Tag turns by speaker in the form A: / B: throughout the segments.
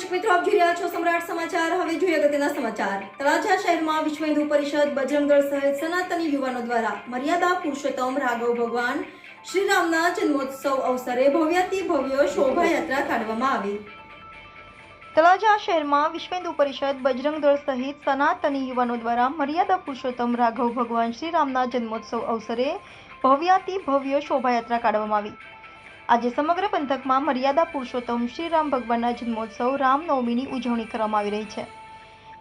A: દર્શક મિત્રો, આપ જોઈ રહ્યા છો સમ્રાટ સમાચાર. હવે જોઈએ અગત્યના સમાચાર. તળાજા શહેરમાં વિશ્વ હિન્દુ પરિષદ, બજરંગદળ સહિત સનાતની યુવાનો દ્વારા મર્યાદા પુરુષોત્તમ રાઘવ ભગવાન શ્રીરામના જન્મોત્સવ અવસરે ભવ્યાતિ ભવ્ય શોભાયાત્રા કાઢવામાં આવી. તળાજા શહેરમાં વિશ્વ હિન્દુ પરિષદ બજરંગ દળ સહિત સનાતની યુવાનો દ્વારા મર્યાદા પુરુષોત્તમ રાઘવ ભગવાન શ્રીરામના જન્મોત્સવ અવસરે ભવ્યાતિ ભવ્ય શોભાયાત્રા કાઢવામાં આવી. આજે સમગ્ર પંથકમાં મર્યાદા પુરુષોત્તમ શ્રીરામ ભગવાનના જન્મોત્સવ રામનવમીની ઉજવણી કરવામાં આવી રહી છે.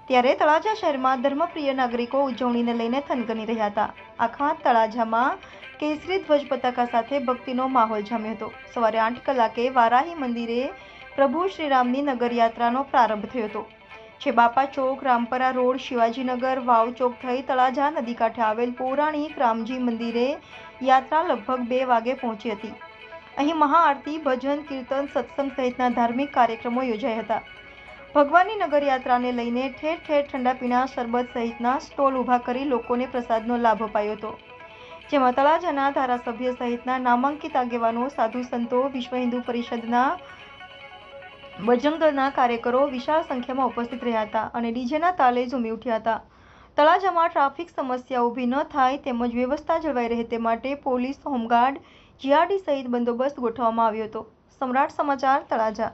A: ત્યારે તળાજા શહેરમાં ધર્મપ્રિય નાગરિકો ઉજવણીને લઈને થનગની રહ્યા હતા. આખા તળાજામાં કેસરી ધ્વજ પતાકા સાથે ભક્તિનો માહોલ જામ્યો હતો. સવારે આઠ કલાકે વારાહી મંદિરે પ્રભુ શ્રીરામની નગરયાત્રાનો પ્રારંભ થયો હતો. જે બાપા ચોક, રામપરા રોડ, શિવાજીનગર, વાવ ચોક થઈ તળાજા નદી કાંઠે આવેલ પૌરાણિક રામજી મંદિરે યાત્રા લગભગ બે વાગે પહોંચી હતી. અહીં મહાઆરતી, ભજન, કીર્તન, સત્સંગ સહિતના ધાર્મિક કાર્યક્રમો યોજાયા હતા. ભગવાનની નગરયાત્રાને લઈને ઠેર ઠેર ઠંડા પીણા શરબત સહિતના સ્ટોલ ઊભા કરી લોકોને પ્રસાદનો લાભ અપાયો હતો. જેમાં તળાજાના ધારાસભ્ય સહિતના નામાંકિત આગેવાનો, સાધુ સંતો, વિશ્વ હિન્દુ પરિષદના બજરંગ કાર્યકરો વિશાળ સંખ્યામાં ઉપસ્થિત રહ્યા હતા અને ડીજેના તાલે ઝૂમી ઉઠ્યા હતા. તળાજામાં ટ્રાફિક સમસ્યા ઊભી ન થાય તેમજ વ્યવસ્થા જળવાઈ રહે તે માટે પોલીસ, હોમગાર્ડ જીઆરડી સહિત બંદોબસ્ત ગોઠવવામાં આવ્યો હતો. સમ્રાટ સમાચાર તળાજા